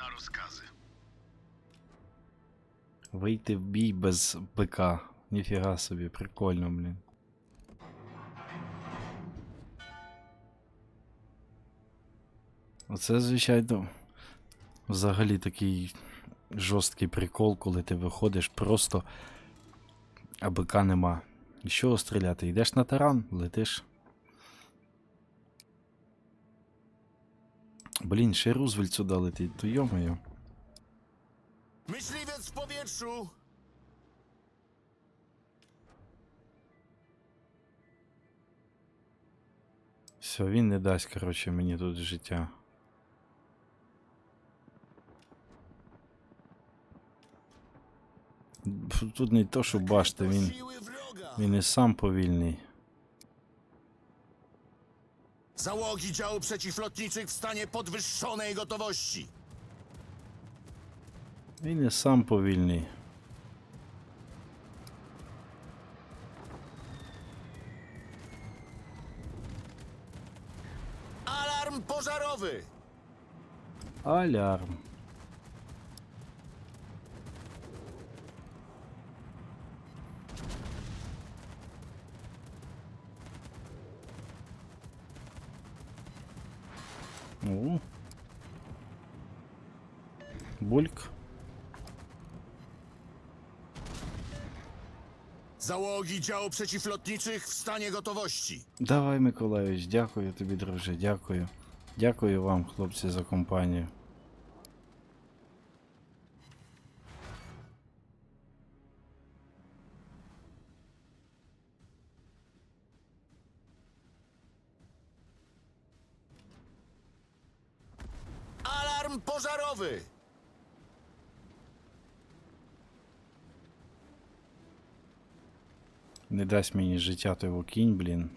na rozkazy. Вийти в бій без БК. Ніфіга собі, прикольно, блін. Оце, звичайно, взагалі такий жорсткий прикол, коли ти виходиш просто, а БК нема. І чого стріляти? Йдеш на таран, летиш. Блін, ще Рузвельт сюди летить, то йомаю. Myśliwiec w powietrzu! Все, він не дасть, коротше, мені тут життя. Тут не то, що башта, він, він і сам повільний. Załogi działu przeciwlotniczych w stanie podwyższonej gotowości. I sam powinni. Alarm pożarowy! Alarm. О. Бульк. Załogi działu przeciwlotniczych w stanie gotowości. Давай, Миколайович, дякую тобі, друже, дякую. Дякую вам, хлопці, за компанію. Alarm pożarowy! Не дасть мені життя того кінь, блін.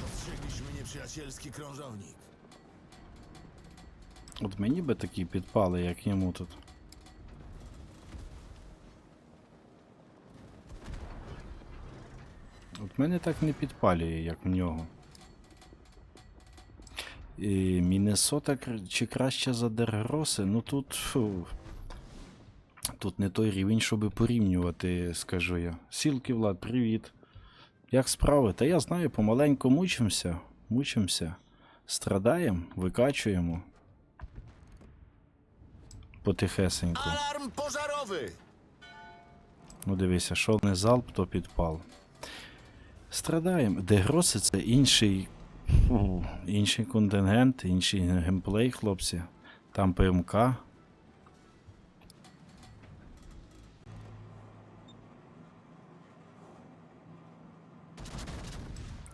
Dostrzegliśmy nieprzyjacielski krążownik. От мені би такі підпали, як йому тут. Мене так не підпалює, як в нього. І Міннесота чи краще за Дергроси? Ну тут. Фу, тут не той рівень, щоб порівнювати, скажу я. Сілки, Влад, привіт. Як справи? Та я знаю, помаленьку мучимося. Мучимося. Страдаємо, викачуємо. Потихесеньку. Alarm pożarowy! Ну дивися, що не залп, то підпал. Страдаємо. Дегроси це інший. інший контингент, інший геймплей, хлопці. Там ПМК.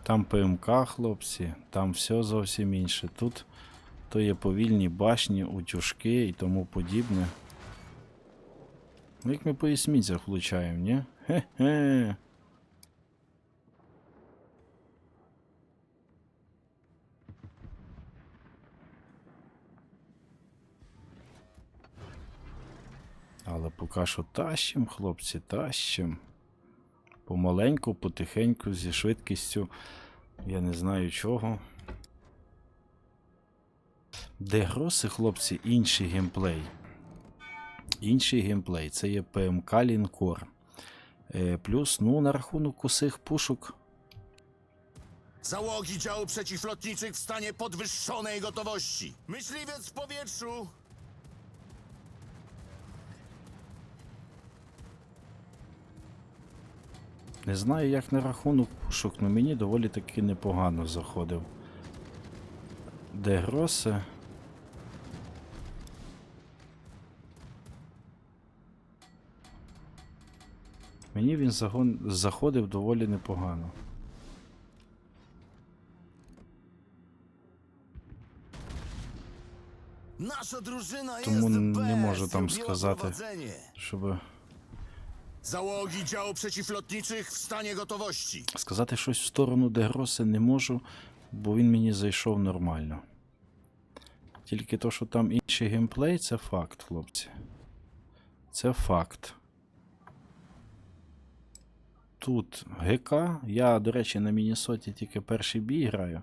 Там ПМК, хлопці, там все зовсім інше. Тут то є повільні башні, утюжки і тому подібне. Ну, Як ми по ісміцях влучаємо, ні? Хе-хе. Але поки що тащим, хлопці, тащим. Помаленьку, потихеньку, зі швидкістю. Я не знаю чого. Де гроси, хлопці, інший геймплей. Інший геймплей. Це є ПМК Лінкор. Е, плюс, ну, на рахунок усіх пушок. Załogi działu przeciwlotniczych w stanie podwyższonej gotowości. Myśliwiec w powietrzu! Не знаю, як на рахунок пушок, але мені доволі таки непогано заходив. Де гроси? Мені він загон... заходив доволі непогано. Nasza drużyna Тому не можу там сказати, щоб Załogi działu przeciwlotniczych w stanie gotowości. сказати щось в сторону Дегроси не можу, бо він мені зайшов нормально. Тільки то, що там інший геймплей, це факт, хлопці. Це факт. тут ГК. Я, до речі, на Міннесоті тільки перший бій граю.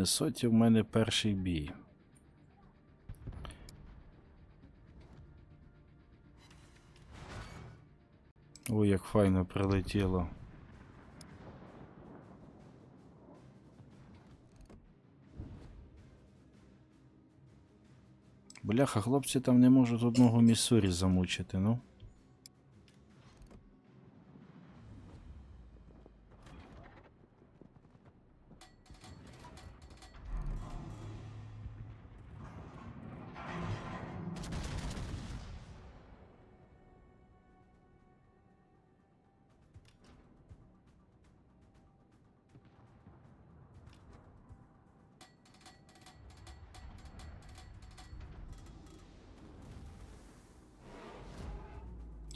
Міннесоті в мене перший бій. Ой, як файно прилетіло. Бляха, хлопці там не можуть одного Міссурі замучити, ну.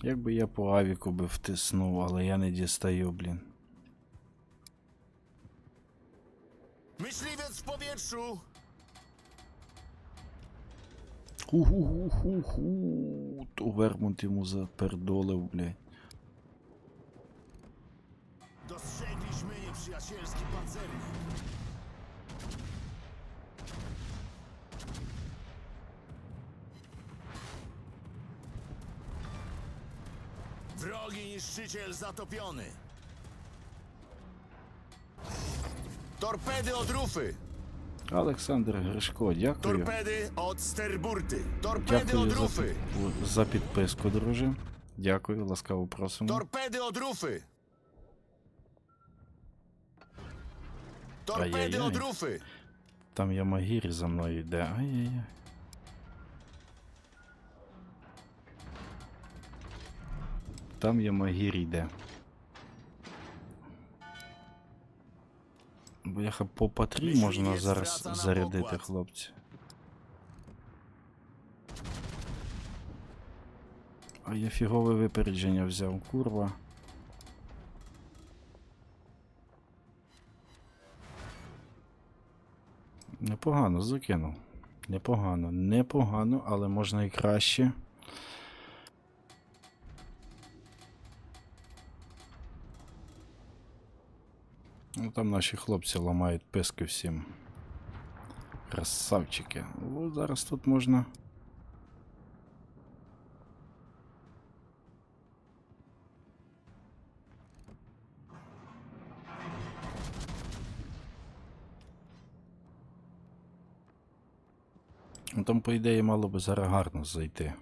Якби я по авіку би втиснув, але я не дістаю, блін. Myśliwiec w powietrzu! Ху-ху-ху-ху-ху. То Вермонт йому запердолив, блядь. Niszczyciel zatopiony. Torpedy od rufy! Олександр Гришко, дякую. Torpedy od sterburty! Torpedy Дякую за, rufy! під- за підписку, друже. Дякую, ласкаво просимо. Rufy! Torpedy Ajajaj. od rufy! Там Ямагірі за мною йде. Ай-яй-яй. Там Ямагірі йде. Бляха, по патрі Мислі можна зараз зарядити, хлопці. А я фігове випередження взяв, курва. Непогано закинув. Непогано, непогано, але можна і краще. Ну, там наші хлопці ламають писки всім. Красавчики. О, зараз тут можна. Ну там, по ідеї, мало би зараз гарно зайти.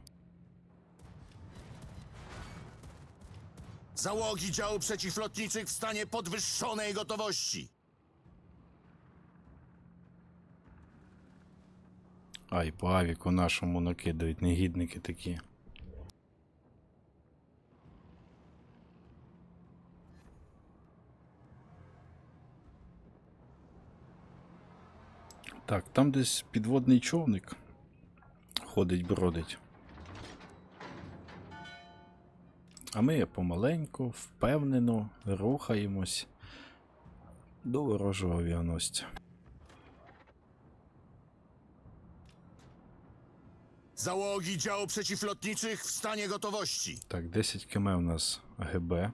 Załogi działu przeciwlotniczych w stanie podwyższonej gotowości. Ай, по авіку нашому накидають негідники такі. Так, там десь підводний човник ходить, бродить. А ми помаленьку, впевнено рухаємось до ворожого авіаносця. Załogi działu przeciwlotniczych w stanie gotowości. Так, 10 км у нас ГБ.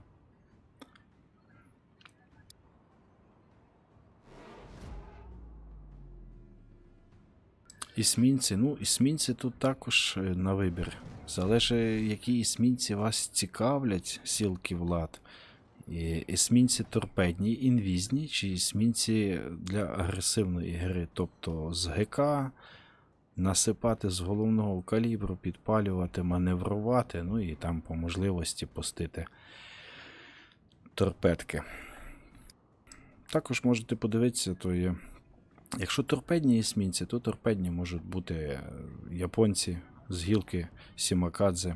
Ісмінці. Ну, ісмінці тут також е, на вибір. Залежить, які ісмінці вас цікавлять, сілки влад. Ісмінці торпедні, інвізні, чи ісмінці для агресивної гри, тобто з ГК, насипати з головного калібру, підпалювати, маневрувати, ну і там по можливості пустити торпедки. Також можете подивитися, то є. Якщо торпедні есмінці, то торпедні можуть бути е, японці з гілки Сімакадзе.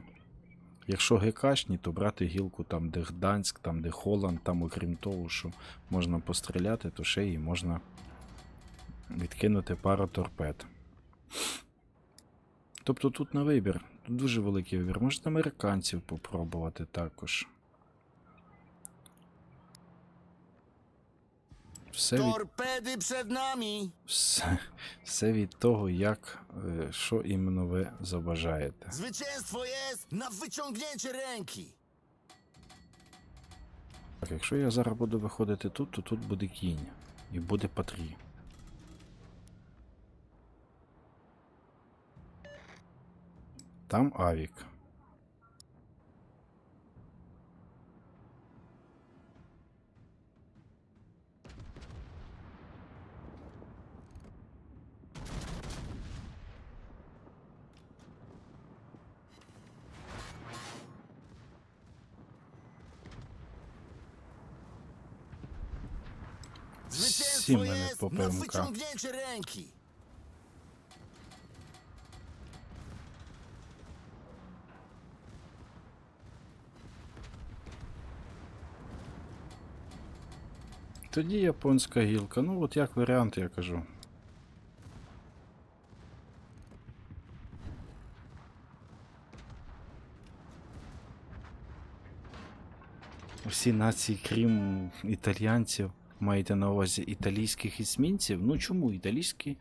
Якщо гекашні, то брати гілку там, де Гданськ, там, де Холланд, там, окрім того, що можна постріляти, то ще і можна відкинути пару торпед. Тобто тут на вибір, тут дуже великий вибір. Можете американців попробувати також. Все від, Torpedy przed nami! все, все від того, як, е, що іменно ви забажаєте. Zwycięstwo jest na wyciągnięcie ręki! Так, якщо я зараз буду виходити тут, то тут буде кінь. І буде патрі. Там авік. Попемка. wyciągnięcie ręki! Тоді японська гілка. Ну от як варіант, я кажу. Всі нації, крім італійців, маєте на увазі італійських ісмінців? Ну чому італійські?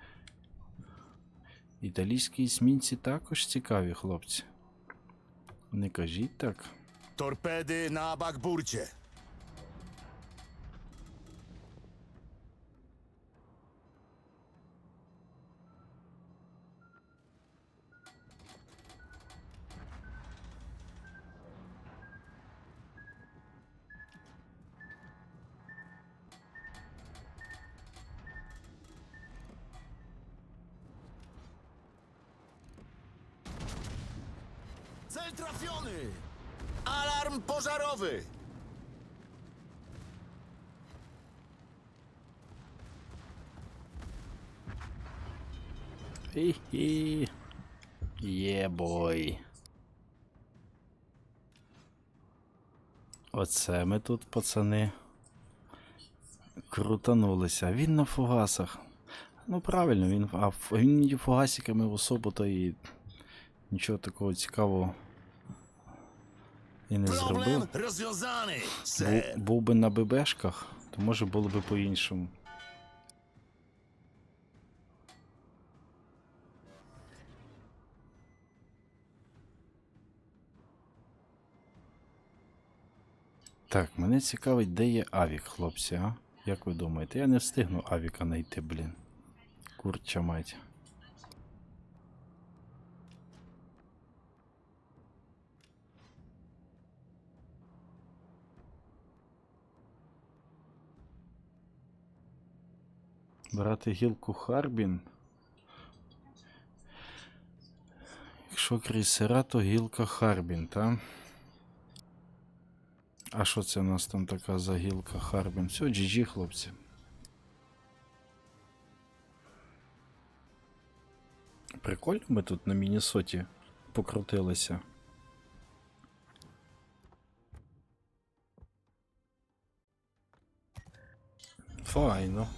Італійські ісмінці також цікаві, хлопці. Не кажіть так. Торпеди на bakburcie! Cel trafiony! Alarm pożarowy! Хі-хі. Бой. Оце ми тут, пацани. Крутанулися. Він на фугасах. Ну правильно, він, а він фугасиками в особу то і нічого такого цікавого і не зробив. Бу, був би на ББшках, то може було би по-іншому. Так, мене цікавить, де є Авік, хлопці, а? Як ви думаєте? Я не встигну Авіка знайти, блін. Курча мать. Брати гілку Харбін. Якщо крейсера, то гілка Харбін, та? А що це у нас там така за гілка Харбін? Все, GG, хлопці. Прикольно ми тут на Міннесоті покрутилися. Файно.